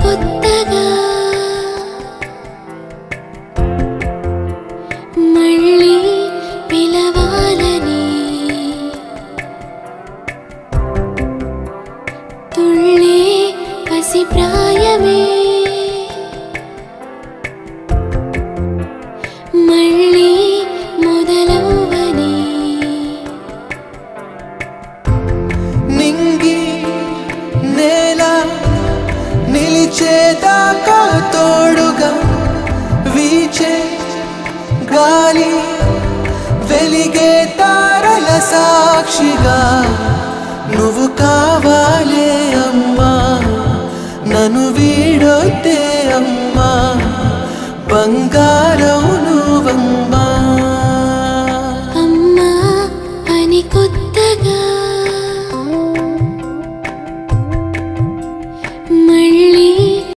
కొత్తగా నిలిచేదాకా తోడుగా వీచే గాలి వెలిగే తారల సాక్షిగా నువ్వు కావాలే అమ్మా నన్ను వీడొద్దే అమ్మా బంగారం నువ్వమ్మా. అమ్మా అని కొత్తగా